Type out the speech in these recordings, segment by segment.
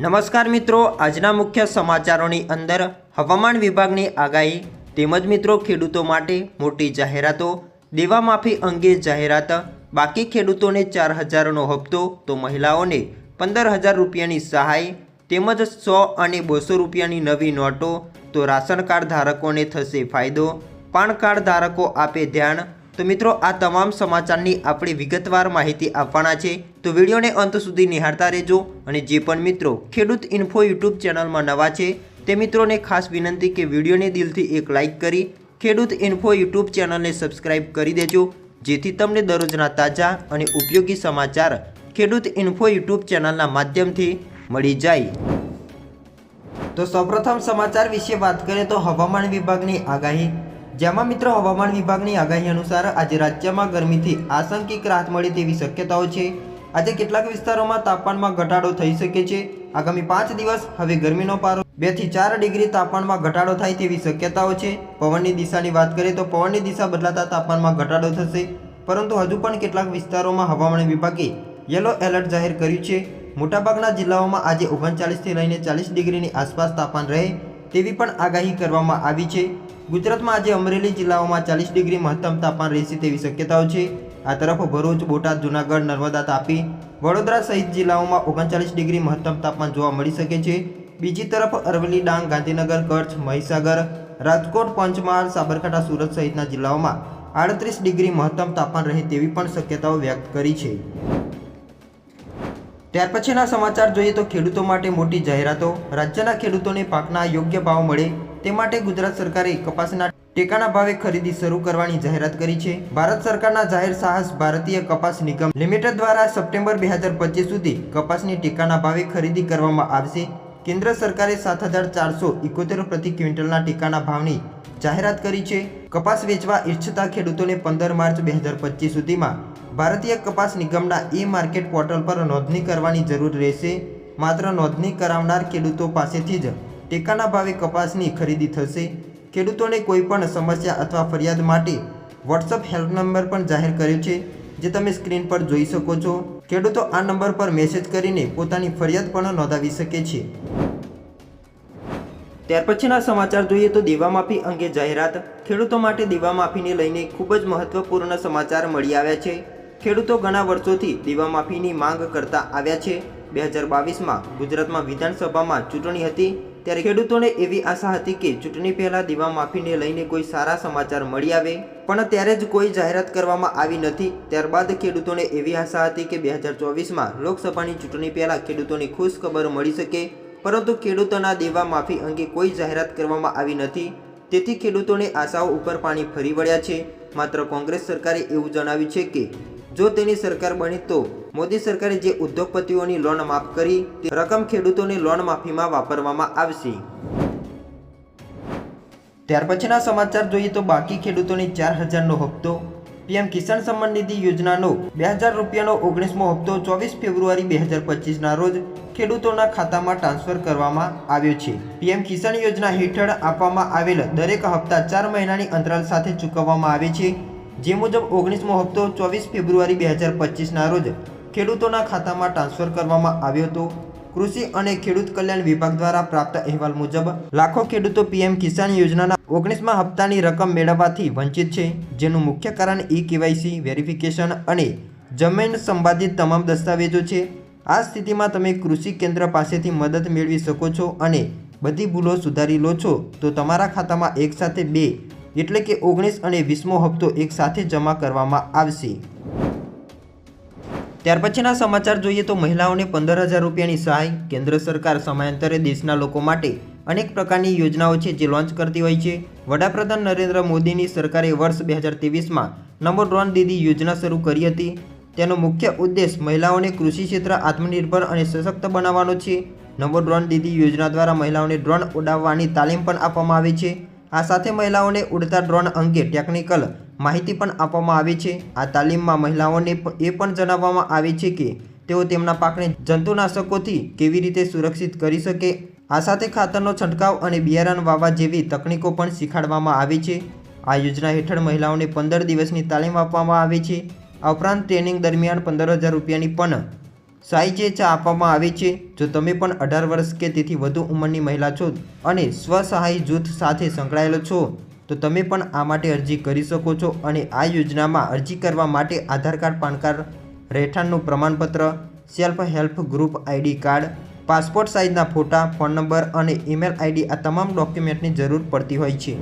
નમસ્કાર મિત્રો, આજના મુખ્ય સમાચારોની અંદર હવામાન વિભાગની આગાહી, તેમજ મિત્રો ખેડૂતો માટે મોટી જાહેરાતો, દેવા માફી અંગે જાહેરાત, બાકી ખેડૂતોને ચાર હજારનો હપ્તો તો મહિલાઓને પંદર હજાર રૂપિયાની સહાય, તેમજ સો અને બસો રૂપિયાની નવી નોટો, તો રાશન કાર્ડ ધારકોને થશે ફાયદો, પાન કાર્ડ ધારકો આપે ધ્યાન તો મિત્રો, આ તમામ સમાચારની આપણે વિગતવાર માહિતી આપવાના છે. તો વિડીયોને અંત સુધી નિહાળતા રહેજો અને જે પણ મિત્રો ખેડૂત ઇન્ફો યુટ્યુબ ચેનલમાં નવા છે, તે મિત્રોને ખાસ વિનંતી કે વિડીયોને દિલથી એક લાઇક કરી, ખેડૂત ઇન્ફો યુટ્યુબ ચેનલને સબસ્ક્રાઇબ કરી દેજો, જેથી તમને દરરોજના તાજા અને ઉપયોગી સમાચાર ખેડૂત ઇન્ફો યુટ્યુબ ચેનલના માધ્યમથી મળી જાય. તો સૌપ્રથમ સમાચાર વિશે વાત કરીએ તો હવામાન વિભાગની આગાહી. જેમાં મિત્રો હવામાન વિભાગની આગાહી અનુસાર આજે રાજ્યમાં ગરમીથી આશંકિક રાહત મળે તેવી શક્યતાઓ છે. આજે કેટલાક વિસ્તારોમાં તાપમાનમાં ઘટાડો થઈ શકે છે. આગામી પાંચ દિવસ હવે ગરમીનો પારો બેથી ચાર ડિગ્રી તાપમાનમાં ઘટાડો થાય તેવી શક્યતાઓ છે. પવનની દિશાની વાત કરીએ તો પવનની દિશા બદલાતા તાપમાનમાં ઘટાડો થશે. પરંતુ હજુ પણ કેટલાક વિસ્તારોમાં હવામાન વિભાગે યલો એલર્ટ જાહેર કર્યું છે. મોટાભાગના જિલ્લાઓમાં આજે ઓગણચાલીસથી લઈને ચાલીસ ડિગ્રીની આસપાસ તાપમાન રહે. તેવી પણ આગાહી કરવામાં આવી છે. ગુજરાતમાં આજે અમરેલી જિલ્લાઓમાં ચાલીસ ડિગ્રી મહત્તમ તાપમાન રહેશે તેવી શક્યતાઓ છે. આ તરફ ભરૂચ, બોટાદ, જુનાગઢ, નર્મદા તાપી, વડોદરા સહિત જિલ્લાઓમાં ઓગણચાલીસ ડિગ્રી મહત્તમ તાપમાન જોવા મળી શકે છે. બીજી તરફ અરવલ્લી, ડાંગ, ગાંધીનગર, કચ્છ, મહીસાગર, રાજકોટ, પંચમહાલ, સાબરકાંઠા, સુરત સહિતના જિલ્લાઓમાં આડત્રીસ ડિગ્રી મહત્તમ તાપમાન રહે તેવી પણ શક્યતાઓ વ્યક્ત કરી છે. ત્યાર પછીના સમાચાર જોઈએ તો ખેડૂતો માટે મોટી જાહેરાતો. રાજ્યના ખેડૂતોને પાકના યોગ્ય ભાવ મળે તે માટે ગુજરાત સરકારે કપાસના ટેકાના ભાવે ખરીદી શરૂ કરવાની જાહેરાત કરી છે. ભારત સરકારના જાહેર સાહસ ભારતીય કપાસ નિગમ લિમિટેડ દ્વારા સપ્ટેમ્બર બે હજાર પચીસ સુધી કપાસની ટેકાના ભાવે ખરીદી કરવામાં આવશે. કેન્દ્ર સરકારે સાત હજાર ચારસો ઇકોતેર પ્રતિ ક્વિન્ટલના ટેકાના ભાવની જાહેરાત કરી છે. કપાસ વેચવા ઈચ્છતા ખેડૂતોને પંદર માર્ચ બે હજાર પચીસ સુધીમાં ભારતીય કપાસ નિગમના ઈ માર્કેટ પોર્ટલ પર નોંધણી કરવાની જરૂર રહેશે. માત્ર નોંધણી કરાવનાર ખેડૂતો પાસેથી જ ટેકાના ભાવે કપાસની ખરીદી થશે. ખેડૂતોને કોઈપણ સમસ્યા અથવા ફરિયાદ માટે વોટ્સઅપ હેલ્પ નંબર પણ જાહેર કર્યો છે, જે તમે સ્ક્રીન પર જોઈ શકો છો. ખેડૂતો આ નંબર પર મેસેજ કરીને પોતાની ફરિયાદ પણ નોંધાવી શકે છે. ત્યાર પછીના સમાચાર જોઈએ તો દેવામાફી અંગે જાહેરાત. ખેડૂતો માટે દેવામાફીને લઈને ખૂબ જ મહત્વપૂર્ણ સમાચાર મળી આવ્યા છે. ખેડૂતો ઘણા વર્ષોથી દેવા માફીની માંગ કરતા આવ્યા છે. બે હજાર બાવીસમાં ગુજરાતમાં વિધાનસભામાં ચૂંટણી હતી ત્યારે ખેડૂતોને એવી આશા હતી કે ચૂંટણી પહેલાં દેવા માફીને લઈને કોઈ સારા સમાચાર મળી આવે. પણ ત્યારે જ કોઈ જાહેરાત કરવામાં આવી નથી. ત્યારબાદ ખેડૂતોને એવી આશા હતી કે બે હજાર ચોવીસમાં લોકસભાની ચૂંટણી પહેલાં ખેડૂતોની ખુશ ખબર મળી શકે. પરંતુ ખેડૂતોના દેવા માફી અંગે કોઈ જાહેરાત કરવામાં આવી નથી. તેથી ખેડૂતોને આશાઓ ઉપર પાણી ફરી વળ્યા છે. માત્ર કોંગ્રેસ સરકારે એવું જણાવ્યું છે કે જો તેની સરકાર બની તો મોદી સરકારે જે ઉદ્યોગપતિઓની લોન માફ કરી, તે રકમ ખેડૂતોની લોન માફીમાં વાપરવામાં આવશે. ત્યાર પછીના સમાચાર જોઈએ તો બાકી ખેડૂતોની ચાર હજારનો હપ્તો. પીએમ કિસાન સન્માન નિધિ યોજનાનો બે હજાર રૂપિયાનો ઓગણીસમો હપ્તો ચોવીસ ફેબ્રુઆરી બે હજાર પચીસના રોજ ખેડૂતોના ખાતામાં ટ્રાન્સફર કરવામાં આવ્યો છે. પીએમ કિસાન યોજના હેઠળ આપવામાં આવેલ દરેક હપ્તા ચાર મહિનાની અંતરાલ સાથે ચૂકવવામાં આવે છે. જે મુજબ ઓગણીસમો હપ્તો ચોવીસ ફેબ્રુઆરી બે હજાર પચીસના રોજ ખેડૂતોના ખાતામાં ટ્રાન્સફર કરવામાં આવ્યો હતો. કૃષિ અને ખેડૂત કલ્યાણ વિભાગ દ્વારા પ્રાપ્ત અહેવાલ મુજબ લાખો ખેડૂતો પીએમ કિસાન યોજનાના ઓગણીસમા હપ્તાની રકમ મેળવવાથી વંચિત છે. જેનું મુખ્ય કારણ ઈ કેવાયસી વેરિફિકેશન અને જમીન સંબંધિત તમામ દસ્તાવેજો છે. આ સ્થિતિમાં તમે કૃષિ કેન્દ્ર પાસેથી મદદ મેળવી શકો છો અને બધી ભૂલો સુધારી લો છો. તો તમારા ખાતામાં એકસાથે બે એટલે કે ઓગણીસ અને વીસમો હપ્તો એકસાથે જમા કરવામાં આવશે. ત્યાર પછીના સમાચાર જોઈએ તો મહિલાઓને પંદર હજાર રૂપિયાની સહાય કેન્દ્ર સરકાર સમયાંતરે દેશના લોકો માટે અનેક પ્રકારની યોજનાઓ છે જે લોન્ચ કરતી હોય છે. વડાપ્રધાન નરેન્દ્ર મોદીની સરકારે વર્ષ બે હજાર ત્રેવીસમાં નંબર ડ્રોન દીદી યોજના શરૂ કરી હતી. તેનો મુખ્ય ઉદ્દેશ મહિલાઓને કૃષિ ક્ષેત્ર આત્મનિર્ભર અને સશક્ત બનાવવાનો છે. નંબર ડ્રોન દીદી યોજના દ્વારા મહિલાઓને ડ્રોન ઉડાવવાની તાલીમ પણ આપવામાં આવે છે. આ સાથે મહિલાઓને ઉડતા ડ્રોન અંગે ટેકનિકલ માહિતી પણ આપવામાં આવે છે. આ તાલીમમાં મહિલાઓને એ પણ જણાવવામાં આવે છે કે તેઓ તેમના પાકને જંતુનાશકોથી કેવી રીતે સુરક્ષિત કરી શકે. આ સાથે ખાતરનો છંટકાવ અને બિયારણ વાવવા જેવી તકનીકો પણ શીખવાડવામાં આવે છે. આ યોજના હેઠળ મહિલાઓને પંદર દિવસની તાલીમ આપવામાં આવે છે. આ ઉપરાંત ટ્રેનિંગ દરમિયાન પંદર હજાર રૂપિયાની પણ સાઈ જે ચા આપવામાં આવે છે, જો તમે પણ અઢાર વર્ષ કે તેથી વધુ ઉંમરની મહિલા છો અને સ્વસહાય જૂથ સાથે સંકળાયેલો છો, તો તમે પણ આ માટે અરજી કરી શકો છો અને આ યોજનામાં અરજી કરવા માટે આધાર કાર્ડ, પાન કાર્ડ, રહેઠાણનું પ્રમાણપત્ર, self help group ID card, passport સાઇઝના ફોટા, ફોન નંબર અને ઈમેલ આઈડી આ તમામ ડોક્યુમેન્ટની જરૂર પડતી હોય છે.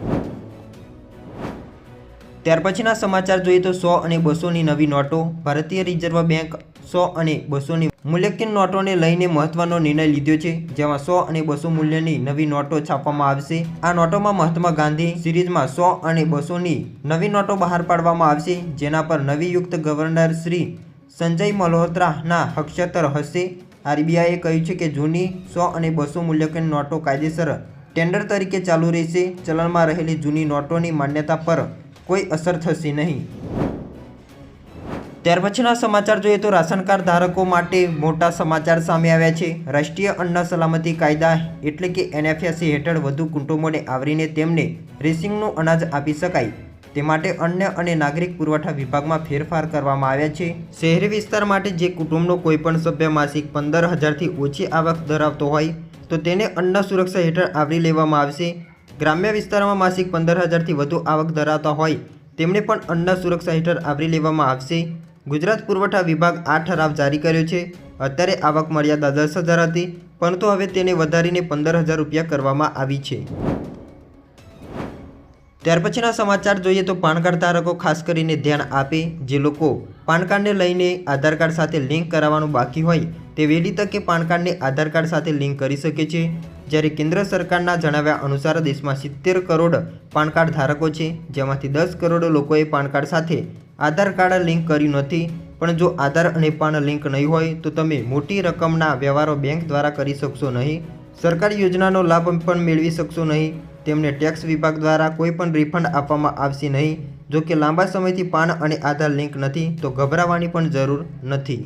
ત્યાર પછીના સમાચાર જોઈએ તો સો અને બસોની નવી નોટો, ભારતીય રિઝર્વ બેંક સો અને બસોની મૂલ્યાંકન નોટોને લઈને મહત્વનો નિર્ણય લીધો છે, જેમાં સો અને બસો મૂલ્યની નવી નોટો છાપવામાં આવશે. આ નોટોમાં મહાત્મા ગાંધી સિરીઝમાં સો અને બસોની નવી નોટો બહાર પાડવામાં આવશે, જેના પર નવી યુક્ત ગવર્નર શ્રી સંજય મલ્હોત્રાના હક્ષતર હશે. આરબીઆઈએ કહ્યું છે કે જૂની સો અને બસો મૂલ્યાંકન નોટો કાયદેસર ટેન્ડર તરીકે ચાલુ રહેશે. ચલણમાં રહેલી જૂની નોટોની માન્યતા પર કોઈ અસર થશે નહીં. ત્યાર પછીના સમાચાર જોઈએ તો રાશન કાર્ડ ધારકો માટે મોટા સમાચાર સામે આવ્યા છે. રાષ્ટ્રીય અન્ન સલામતી કાયદા એટલે કે એનએફએસસી હેઠળ વધુ કુટુંબોને આવરીને તેમને રેસિંગનું અનાજ આપી શકાય. તે માટે અન્ય અને નાગરિક પુરવઠા વિભાગમાં ફેરફાર કરવામાં આવ્યા છે. શહેરી વિસ્તાર માટે જે કુટુંબનો કોઈપણ સભ્ય માસિક પંદર હજારથી ઓછી આવક ધરાવતો હોય, તો તેને અન્ન સુરક્ષા હેઠળ આવરી લેવામાં આવશે. ગ્રામ્ય વિસ્તારમાં માસિક પંદર હજારથી વધુ આવક ધરાવતા હોય, તેમને પણ અન્ન સુરક્ષા હેઠળ આવરી લેવામાં આવશે. ગુજરાત પુરવઠા વિભાગ આ ઠરાવ જારી કર્યો છે. અત્યારે આવક મર્યાદા દસ હજાર હતી, પરંતુ હવે તેને વધારીને પંદર હજાર રૂપિયા કરવામાં આવી છે. ત્યાર પછીના સમાચાર જોઈએ તો પાન કાર્ડ ધારકો ખાસ કરીને ધ્યાન આપે જે લોકો પાન કાર્ડને લઈને આધાર કાર્ડ સાથે લિંક કરાવવાનું બાકી હોય તે વહેલી તકે પાન કાર્ડને આધાર કાર્ડ સાથે લિંક કરી શકે છે. જ્યારે કેન્દ્ર સરકારના જણાવ્યા અનુસાર દેશમાં સિત્તેર કરોડ પાન કાર્ડ ધારકો છે, જેમાંથી દસ કરોડ લોકોએ પાન કાર્ડ સાથે આધાર કાર્ડ લિંક કર્યું નથી, પણ જો આધાર અને પાન લિંક નહીં હોય, તો તમે મોટી રકમના વ્યવહારો બેંક દ્વારા કરી શકશો નહીં, સરકારી યોજનાનો લાભ પણ મેળવી શકશો નહીં, તેમને ટેક્સ વિભાગ દ્વારા કોઈ પણ રિફંડ આપવામાં આવશે નહીં. જો કે લાંબા સમયથી પાન અને આધાર લિંક નથી, તો ગભરાવાની પણ જરૂર નથી.